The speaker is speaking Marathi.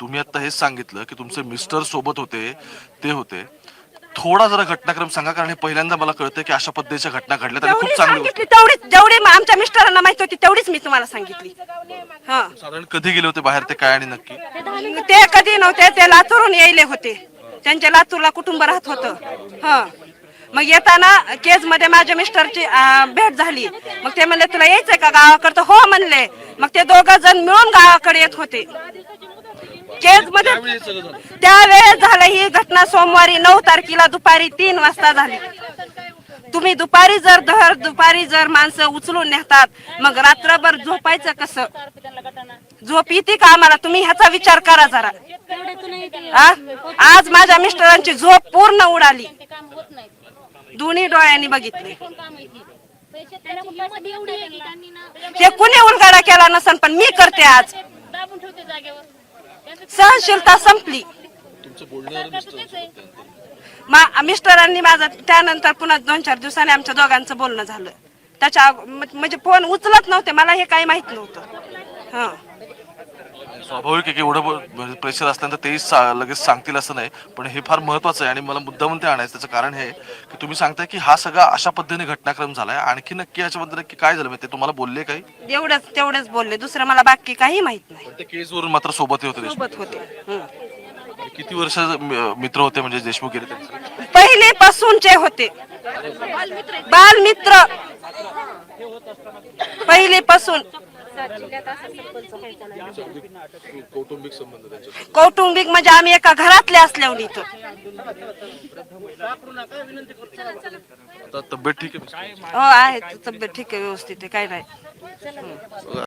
तुम्ही आता हेच सांगितलं की तुमचे मिस्टर सोबत होते ते होते. थोडा जरा घटनाक्रम सांगा कारण हे पहिल्यांदा मला कळतं की अशा पद्धतीच्या घटना घडल्या तर खूप चांगली गोष्ट सांगितली तेवढीच जेवढी म- आमच्या मिस्टरांना माहिती होती तेवढीच मी तुम्हाला सांगितली. हा. साधारण कधी गेले होते बाहेर ते काय आणि नक्की? ते कधी नव्हते ते लातूरून यायले होते. त्यांच्या लातूरला कुटुंब राहत होतं. हा. मग येताना केजमध्ये माझ्या मिस्टरची भेट झाली. मग ते म्हणले तुला यायचंय का गावाकडे? हो म्हणले. मग ते दोघ जण मिळून गावाकडे येत होते. केजमध्ये त्यावेळेस झालं ही घटना सोमवारी नऊ तारखेला दुपारी तीन वाजता झाली. तुम्ही दुपारी जर दर दुपारी जर माणसं उचलून नेतात मग रात्रभर झोपायचं कसं? झोप येते का आम्हाला? तुम्ही ह्याचा विचार करा जरा. आ? आज माझ्या मिस्टरांची झोप पूर्ण उडाली. दोन्ही डोळ्यांनी बघितले. हे कुणी उलगाडा केला नसन पण मी करते आज. सहनशीलता संपली. मा- मिस्टरांनी माझं त्यानंतर पुन्हा दोन चार दिवसांनी आमच्या दोघांचं बोलणं झालं. त्याच्या म्हणजे फोन उचलत नव्हते मला हे काही माहीत नव्हतं. हा. स्वाभाविक आहे की एवढं प्रेशर असल्यानंतर तेही सा- लगेच सांगतील असं नाही पण हे फार महत्वाचं आहे आणि मला मुद्दामून ते आणायचं त्याचं कारण हे की तुम्ही सांगताय की हा सगळा अशा पद्धतीने घटनाक्रम झालाय. आणखी नक्की याच्याबद्दल नक्की काय झालं? म्हणजे ते तुम्हाला बोलले काही? एवढंच तेवढंच बोलले. दुसरं मला बाकी काही माहीत नाही. पण ते केसवरून मात्र सोबत होते. सोबत होते. किती वर्ष मित्र होते म्हणजे देशमुख गेले त्यांचे? पहिले पासूनचे होते. बालमित्र. पहिले पासून कौटुंबिक संबंध त्यांचे कौटुंबिक म्हणजे आम्ही एका घरातले असल्यावर इथं. आता तब्येत ठीक आहे? हो आहे. तब्येत ठीक आहे व्यवस्थित आहे. काय नाही.